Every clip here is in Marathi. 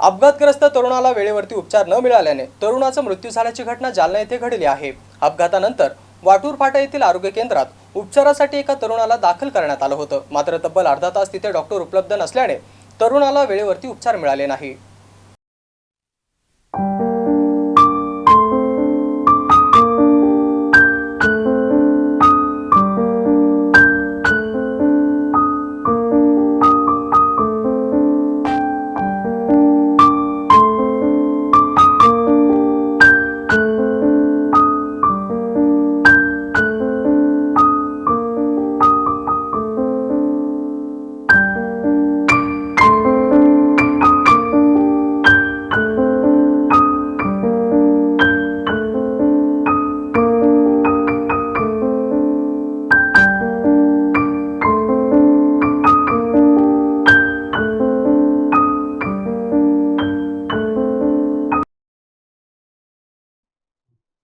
अपघातग्रस्त तरुणाला वेळेवरती उपचार न मिळाल्याने तरुणाचा मृत्यू झाल्याची घटना जालना येथे घडली आहे. अपघातानंतर वाटूर फाटा येथील आरोग्य केंद्रात उपचारासाठी एका तरुणाला दाखल करण्यात आलं होतं. मात्र तब्बल अर्धा तास तिथे डॉक्टर उपलब्ध नसल्याने तरुणाला वेळेवरती उपचार मिळाले नाही.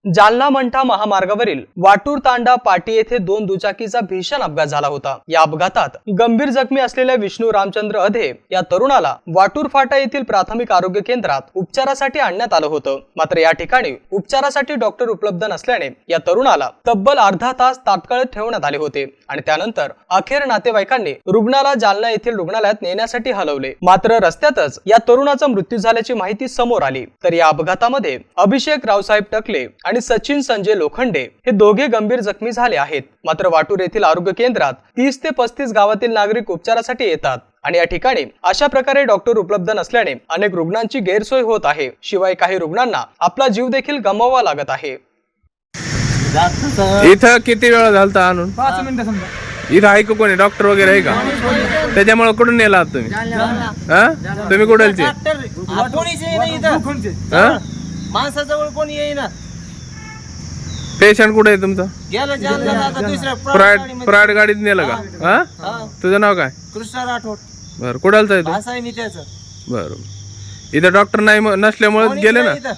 जालना मंठा महामार्गावरील वाटूर तांडा पाटी येथे दोन दुचाकीचा भीषण अपघात झाला होता. या अपघातात गंभीर जखमी असलेल्या विष्णू रामचंद्र अधे या तरुणाला वाटूर फाटा येथील प्राथमिक आरोग्य केंद्रात उपचारासाठी आणण्यात आलं होतं. मात्र या ठिकाणी उपचारासाठी डॉक्टर उपलब्ध नसल्याने या तरुणाला तब्बल अर्धा तास तात्काळ ठेवण्यात आले होते आणि त्यानंतर अखेर नातेवाईकांनी रुग्णाला जालना येथील रुग्णालयात नेण्यासाठी हलवले. मात्र रस्त्यातच या तरुणाचा मृत्यू झाल्याची माहिती समोर आली. तर या अपघातामध्ये अभिषेक रावसाहेब टकले आणि सचिन संजय लोखंडे हे दोघे गंभीर जखमी झाले आहेत. मात्र वाटूर येथील आरोग्य केंद्रात तीस ते पस्तीस गावातील नागरिक उपचारासाठी येतात आणि या ठिकाणी अशा प्रकारे डॉक्टर उपलब्ध नसल्याने अनेक रुग्णांची गैरसोय होत आहे. शिवाय काही रुग्णांना आपला जीव देखील गमवावा लागत आहे. इथं किती वेळ झालता आणून? पाच मिनिटं समजा. इथं आहे का कोणी? डॉक्टर वगैरे आहे का? त्याच्यामुळे कुठून नेला आहात तुम्ही? हा? तुम्ही कुठलचे? हा? माणसाजवळ कोणी येईना. पेशंट कुठे आहे तुमचं? गेलं जालन्याला आता दुसऱ्या प्रायड गाडीत नेलं का? हा. हा, तुझं नाव काय? कृष्णा राठोड. बरं कुठालचं आहे तू असं आहे मी त्याचं. बरं इथं डॉक्टर नाही म- नसल्यामुळे कोणीच गेले ना? नाही इथं.